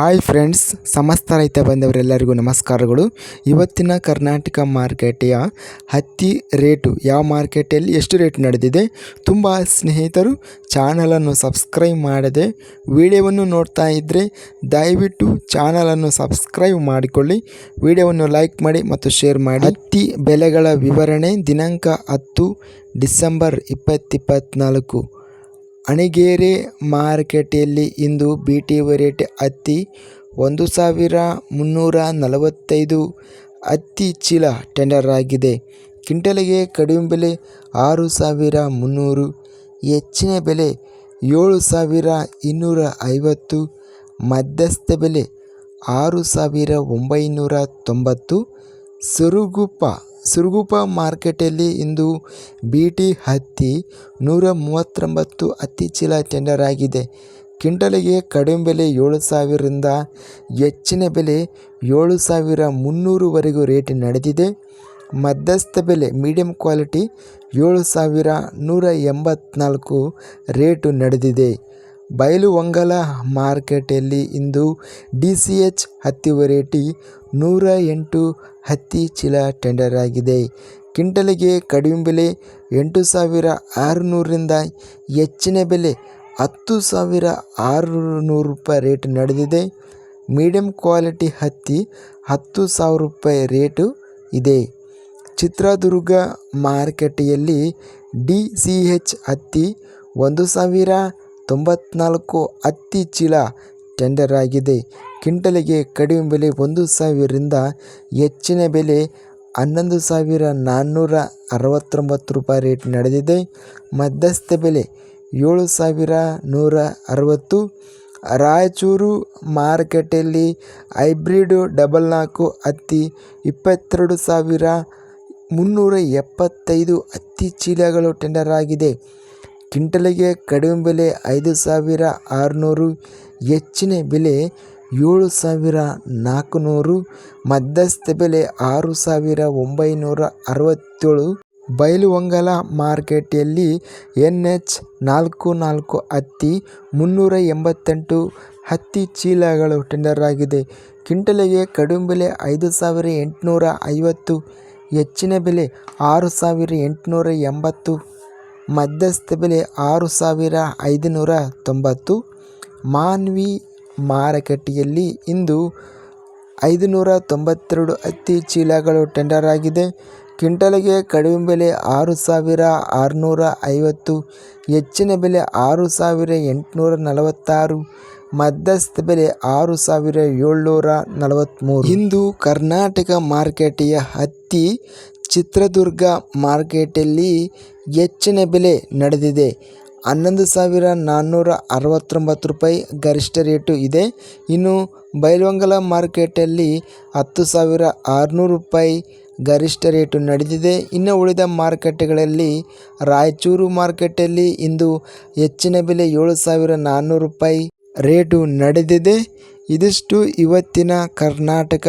Hi friends, ಸಮಸ್ತ ರೈತ ಬಂದವರೆಲ್ಲರಿಗೂ ನಮಸ್ಕಾರಗಳು. ಇವತ್ತಿನ ಕರ್ನಾಟಕ ಮಾರ್ಕೆಟೆಯ ಹತ್ತಿ ರೇಟು ಯಾವ ಮಾರ್ಕೆಟಲ್ಲಿ ಎಷ್ಟು ರೇಟ್ ನಡೆದಿದೆ ತುಂಬ ಸ್ನೇಹಿತರು ಚಾನಲನ್ನು ಸಬ್ಸ್ಕ್ರೈಬ್ ಮಾಡದೆ ವಿಡಿಯೋವನ್ನು ನೋಡ್ತಾ ಇದ್ದರೆ ದಯವಿಟ್ಟು ಚಾನಲನ್ನು ಸಬ್ಸ್ಕ್ರೈಬ್ ಮಾಡಿಕೊಳ್ಳಿ, ವಿಡಿಯೋವನ್ನು ಲೈಕ್ ಮಾಡಿ ಮತ್ತು ಶೇರ್ ಮಾಡಿ. ಹತ್ತಿ ಬೆಲೆಗಳ ವಿವರಣೆ ದಿನಾಂಕ ಹತ್ತು ಡಿಸೆಂಬರ್ ಇಪ್ಪತ್ತಿಪ್ಪತ್ನಾಲ್ಕು ಅಣಿಗೇರಿ ಮಾರುಕಟ್ಟೆಯಲ್ಲಿ ಇಂದು ಬಿ ಟಿ ವೆರೈಟಿ ಹತ್ತಿ ಒಂದು ಸಾವಿರ ಮುನ್ನೂರ ನಲವತ್ತೈದು ಹತ್ತಿ ಚೀಲ ಟೆಂಡರ್ ಆಗಿದೆ. ಕ್ವಿಂಟಲಿಗೆ ಕಡಿಮೆ ಬೆಲೆ ಆರು ಸಾವಿರ ಮುನ್ನೂರು, ಹೆಚ್ಚಿನ ಬೆಲೆ ಏಳು ಸಾವಿರ ಇನ್ನೂರ ಐವತ್ತು, ಮಧ್ಯಸ್ಥ ಬೆಲೆ ಆರು ಸಾವಿರ ಒಂಬೈನೂರ ತೊಂಬತ್ತು, ಸರುಗುಪ್ಪ ಸಿರುಗುಪ್ಪ ಮಾರ್ಕೆಟಲ್ಲಿ ಇಂದು ಬಿ ಟಿ ಹತ್ತಿ ನೂರ ಮೂವತ್ತೊಂಬತ್ತು ಹತ್ತಿ ಚೀಲ ಟೆಂಡರ್ ಆಗಿದೆ. ಕ್ವಿಂಟಲಿಗೆ ಕಡಿಮೆ ಬೆಲೆ ಏಳು ಸಾವಿರದಿಂದ ಹೆಚ್ಚಿನ ಬೆಲೆ ಏಳು ಸಾವಿರ ಮುನ್ನೂರುವರೆಗೂ ರೇಟ್ ನಡೆದಿದೆ. ಮಧ್ಯಸ್ಥ ಬೆಲೆ ಮೀಡಿಯಂ ಕ್ವಾಲಿಟಿ ಏಳು ಸಾವಿರ ನೂರ ಎಂಬತ್ನಾಲ್ಕು ರೇಟು ನಡೆದಿದೆ. ಬೈಲುಹೊಂಗಲ ಮಾರ್ಕೆಟಲ್ಲಿ ಇಂದು ಡಿ ಸಿ ಎಚ್ ಹತ್ತಿ ವೆರೈಟಿ ನೂರ ಎಂಟು ಹತ್ತಿ ಚೀಲ ಟೆಂಡರ್ ಆಗಿದೆ. ಕ್ವಿಂಟಲಿಗೆ ಕಡಿಮೆ ಬೆಲೆ ಎಂಟು ಸಾವಿರ ಆರುನೂರರಿಂದ ಹೆಚ್ಚಿನ ಬೆಲೆ ಹತ್ತು ಸಾವಿರ ಆರುನೂರು ರೂಪಾಯಿ ರೇಟ್ ನಡೆದಿದೆ. ಮೀಡಿಯಂ ಕ್ವಾಲಿಟಿ ಹತ್ತಿ ಹತ್ತು ಸಾವಿರ ರೂಪಾಯಿ ರೇಟು ಇದೆ. ಚಿತ್ರದುರ್ಗ ಮಾರುಕಟ್ಟೆಯಲ್ಲಿ ಡಿ ಸಿ ಎಚ್ ಹತ್ತಿ ಒಂದು ಸಾವಿರ ತೊಂಬತ್ನಾಲ್ಕು ಹತ್ತಿ ಚೀಲ ಟೆಂಡರ್ ಆಗಿದೆ. ಕ್ವಿಂಟಲಿಗೆ ಕಡಿಮೆ ಬೆಲೆ ಒಂದು ಸಾವಿರದಿಂದ ಹೆಚ್ಚಿನ ಬೆಲೆ ಹನ್ನೊಂದು ಸಾವಿರ ನಾನ್ನೂರ ಅರವತ್ತೊಂಬತ್ತು ರೂಪಾಯಿ ರೇಟ್ ನಡೆದಿದೆ. ಮಧ್ಯಸ್ಥ ಬೆಲೆ ಏಳು ಸಾವಿರ ನೂರ ಅರವತ್ತು. ರಾಯಚೂರು ಮಾರುಕಟ್ಟೆಯಲ್ಲಿ ಹೈಬ್ರಿಡು ಡಬಲ್ ನಾಲ್ಕು ಹತ್ತಿ ಇಪ್ಪತ್ತೆರಡು ಸಾವಿರ ಮುನ್ನೂರ ಎಪ್ಪತ್ತೈದು ಹತ್ತಿ ಚೀಲಗಳು ಟೆಂಡರ್ ಆಗಿದೆ. ಕ್ವಿಂಟಲಿಗೆ ಕಡಿಮೆ ಬೆಲೆ ಐದು ಸಾವಿರ ಆರುನೂರು, ಹೆಚ್ಚಿನ ಬೆಲೆ ಏಳು ಸಾವಿರ ನಾಲ್ಕುನೂರು, ಮಧ್ಯಸ್ಥ ಬೆಲೆ ಆರು ಸಾವಿರ ಒಂಬೈನೂರ ಅರವತ್ತೇಳು. ಬಯಲುವಂಗಲ ಮಾರ್ಕೆಟಲ್ಲಿ ಎನ್ ಎಚ್ ನಾಲ್ಕು ನಾಲ್ಕು ಹತ್ತಿ ಮುನ್ನೂರ ಎಂಬತ್ತೆಂಟು ಹತ್ತಿ ಚೀಲಗಳು ಟೆಂಡರ್ ಆಗಿದೆ. ಕ್ವಿಂಟಲಿಗೆ ಕಡಿಮೆ ಬೆಲೆ ಐದು ಸಾವಿರ ಎಂಟುನೂರ ಐವತ್ತು, ಹೆಚ್ಚಿನ ಬೆಲೆ ಆರು ಸಾವಿರ ಎಂಟುನೂರ ಎಂಬತ್ತು. ಮಧ್ಯಸ್ಥ ಬೆಲೆ ಆರು ಸಾವಿರ ಐದುನೂರ ತೊಂಬತ್ತು. ಮಾನ್ವಿ ಮಾರುಕಟ್ಟೆಯಲ್ಲಿ ಇಂದು ಐದುನೂರ ತೊಂಬತ್ತೆರಡು ಹತ್ತಿ ಚೀಲಗಳು ಟೆಂಡರ್ ಆಗಿದೆ. ಕ್ವಿಂಟಲ್ಗೆ ಕಡಿಮೆ ಬೆಲೆ ಆರು ಸಾವಿರ ಆರುನೂರ ಐವತ್ತು, ಹೆಚ್ಚಿನ ಬೆಲೆ ಆರು ಸಾವಿರ ಎಂಟುನೂರ ನಲವತ್ತಾರು, ಮಧ್ಯಸ್ಥ ಬೆಲೆ ಆರು ಸಾವಿರ ಏಳ್ನೂರ ನಲವತ್ತ್ಮೂರು ಇಂದು ಕರ್ನಾಟಕ ಮಾರುಕಟ್ಟೆಯ ಹತ್ತಿ ಚಿತ್ರದುರ್ಗ ಮಾರ್ಕೆಟಲ್ಲಿ ಹೆಚ್ಚಿನ ಬೆಲೆ ನಡೆದಿದೆ. ಹನ್ನೊಂದು ಸಾವಿರ ನಾನ್ನೂರ ಅರವತ್ತೊಂಬತ್ತು ರೂಪಾಯಿ ಗರಿಷ್ಠ ರೇಟು ಇದೆ. ಇನ್ನು ಬೈಲವಂಗಲ ಮಾರ್ಕೆಟಲ್ಲಿ ಹತ್ತು ಸಾವಿರ ಆರುನೂರು ರೂಪಾಯಿ ಗರಿಷ್ಠ ರೇಟು ನಡೆದಿದೆ. ಇನ್ನು ಉಳಿದ ಮಾರುಕಟ್ಟೆಗಳಲ್ಲಿ ರಾಯಚೂರು ಮಾರ್ಕೆಟಲ್ಲಿ ಇಂದು ಹೆಚ್ಚಿನ ಬೆಲೆ ಏಳು ಸಾವಿರ ನಾನ್ನೂರು ರೂಪಾಯಿ ರೇಟು ನಡೆದಿದೆ. ಇದಿಷ್ಟು ಇವತ್ತಿನ ಕರ್ನಾಟಕ